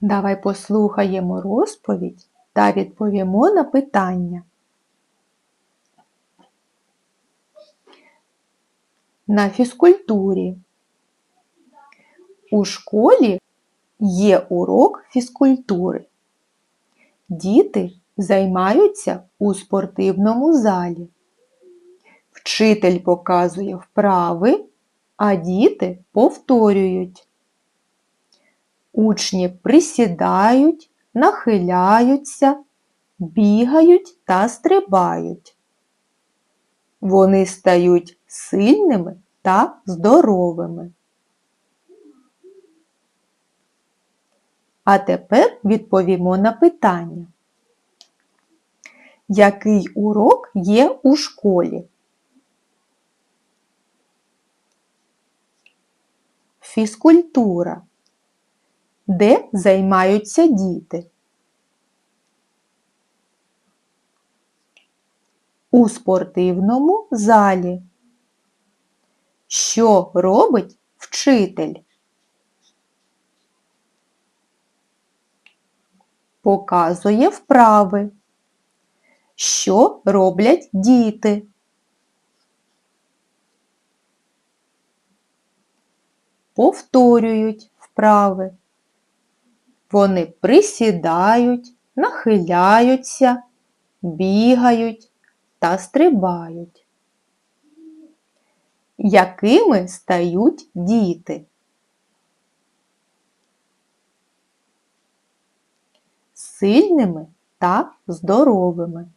Давай послухаємо розповідь та відповімо на питання. На фізкультурі. У школі є урок фізкультури. Діти займаються у спортивному залі. Вчитель показує вправи, а діти повторюють. Учні присідають, нахиляються, бігають та стрибають. Вони стають сильними та здоровими. А тепер відповімо на питання. Який урок є у школі? Фізкультура. Де займаються діти? У спортивному залі. Що робить вчитель? Показує вправи. Що роблять діти? Повторюють вправи. Вони присідають, нахиляються, бігають та стрибають. Якими стають діти? Сильними та здоровими.